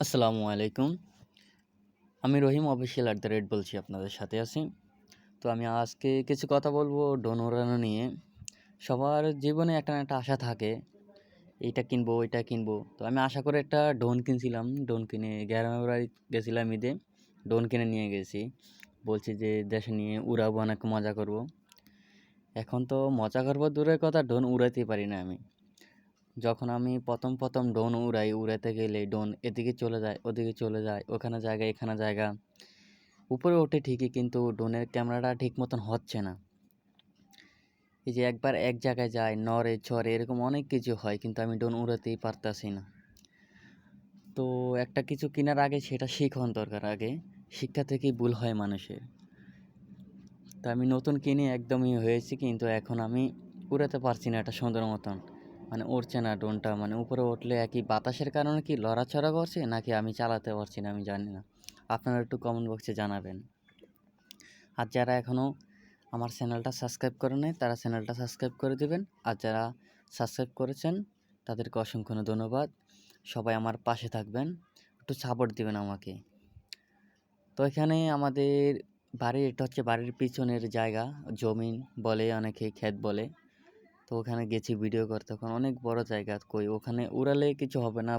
আসসালামু আলাইকুম। আমি Rahim official at the rate বলছি আপনাদের সাথে আছি। তো আমি আজকে কিছু কথা বলব উড়ানো নিয়ে। সবার জীবনে একটা না একটা আশা থাকে, এইটা কিনবো, ওইটা কিনবো। তো আমি আশা করে একটা ড্রোন কিনছিলাম। ডোন কিনে গ্রামের বাড়ি গেছিলাম ঈদে। ডোন কিনে নিয়ে গেছি। বলছি যে দেশে নিয়ে উড়াবো, অনেক মজা করব। এখন তো মজা করব দূরের কথা ড্রোন উড়াতেই পারি না আমি। যখন আমি প্রথম প্রথম ড্রোন উড়াই উড়াতে গেলে ড্রোন এদিকে চলে যায়, ওদিকে চলে যায়, ওখানে জায়গা, এখানে জায়গা। উপরে ওঠে ঠিকই কিন্তু ড্রোনের ক্যামেরাটা ঠিক মতন হচ্ছে না। এই যে একবার এক জায়গায় যায়, নড়ে চড়ে এরকম অনেক কিছু হয় কিন্তু আমি ড্রোন উড়াতেই পারতাছি না। তো একটা কিছু কেনার আগে সেটা শিখন দরকার আগে, শিক্ষা থেকেই ভুল হয় মানুষের। তো আমি নতুন কিনে একদমই হয়েছি কিন্তু এখন আমি উড়াতে পারছি না এটা সুন্দর মতন। মানে উড়ছে না ড্রোনটা। মানে উপরে উঠলে একই বাতাসের কারণে কি লড়াচড়া করছে, নাকি আমি চালাতে পারছি না, আমি জানি না। আপনারা একটু কমেন্ট বক্সে জানাবেন। আর যারা এখনও আমার চ্যানেলটা সাবস্ক্রাইব করে নেয় তারা চ্যানেলটা সাবস্ক্রাইব করে দেবেন। আর যারা সাবস্ক্রাইব করেছেন, তাদেরকে অসংখ্য ধন্যবাদ। সবাই আমার পাশে থাকবেন, একটু সাপোর্ট দেবেন আমাকে। তো এখানে আমাদের বাড়ির, এটা হচ্ছে বাড়ির পিছনের জায়গা, জমিন বলে অনেকে ক্ষেত বলে। তো ওখানে গেছি ভিডিও করতে ওখানে অনেক বড় জায়গা কই, ওখানে উড়ালে কিছু হবে না